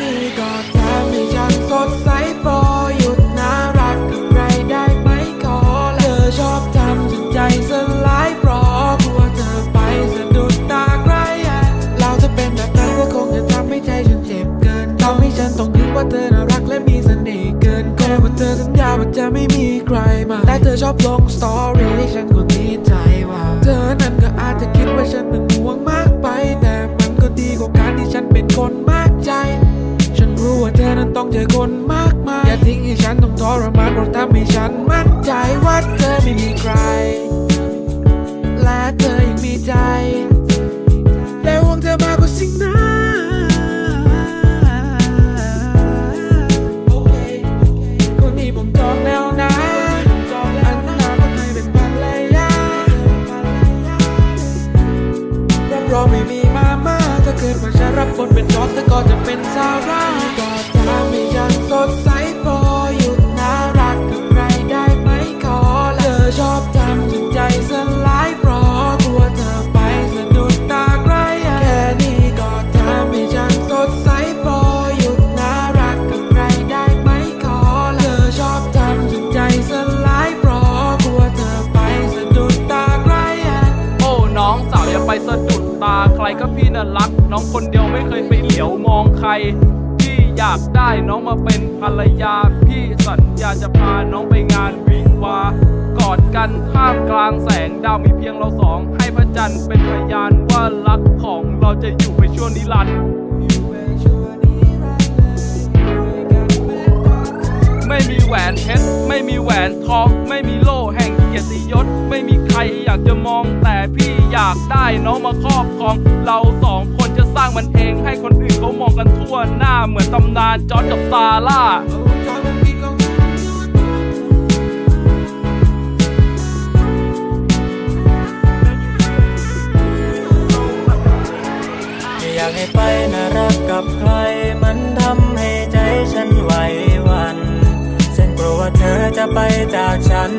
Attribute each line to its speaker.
Speaker 1: นี้ก็แทบไม่ฉันสดใสพอหยุดน่ารักกับใครได้ไหมขอเธอชอบทำจนใจสลายเพราะกลัวเธอไปสะดุดตาใครเราจะเป็นแบบนั้นก็คงจะทำให้ใจฉันเจ็บเกินทำให้ฉันต้องคิดว่าเธอน่ารักและมีเสน่ห์เกินแค่ว่าเธอสัญญาว่าจะไม่มีใครมาแต่เธอชอบลงสตอรี่ฉันคนนี้ใจว่า เธอนั้นก็อาจจะคิดว่า อคนมากมาย อย่าทิ้งให้ฉันต้องทรมานเพราะทำให้ฉันมั่นใจว่าเธอไม่มีใคร และเธอยังมีใจ และห่วงเธอมากกว่าสิ่งนั้นคนนี้ผมจองแล้วนะอันนาก็เคยเป็นภรรยารับรองไม่มีมาม่าถ้าเกิดว่าฉันรับบทเป็นจอร์จเธอก็จะเป็นซาร่า ตาใครก็พี่น่ะรั
Speaker 2: ก น้องคนเดียวไม่เคยไปเหลียวมองใคร พี่อยากได้น้องมาเป็นภรรยา พี่สัญญาจะพาน้องไปงานวิวากอดกันท่ามกลางแสงดาวมีเพียงเราสอง ให้พระจันทร์เป็นพยานว่ารักของเราจะอยู่ไปชั่วนิรันดร์ไม่มีแหวนเพชรไม่มีแหวนทองไม่มีโล่แห่งเกียรติยศไม่มีใครอยากจะมองแต่พี่อยากได้น้องมาครอบครอง เราสองคนจะสร้างมันเองให้คนอื่นเขามองกันทั่วหน้าเหมือนตำนานจอร์จกับซาร่า
Speaker 3: ไม่อยากให้ไปน่ารักกับใคร มันทำให้ใจฉันไหวหวันฉันกลัวว่าเธอจะไปจากฉัน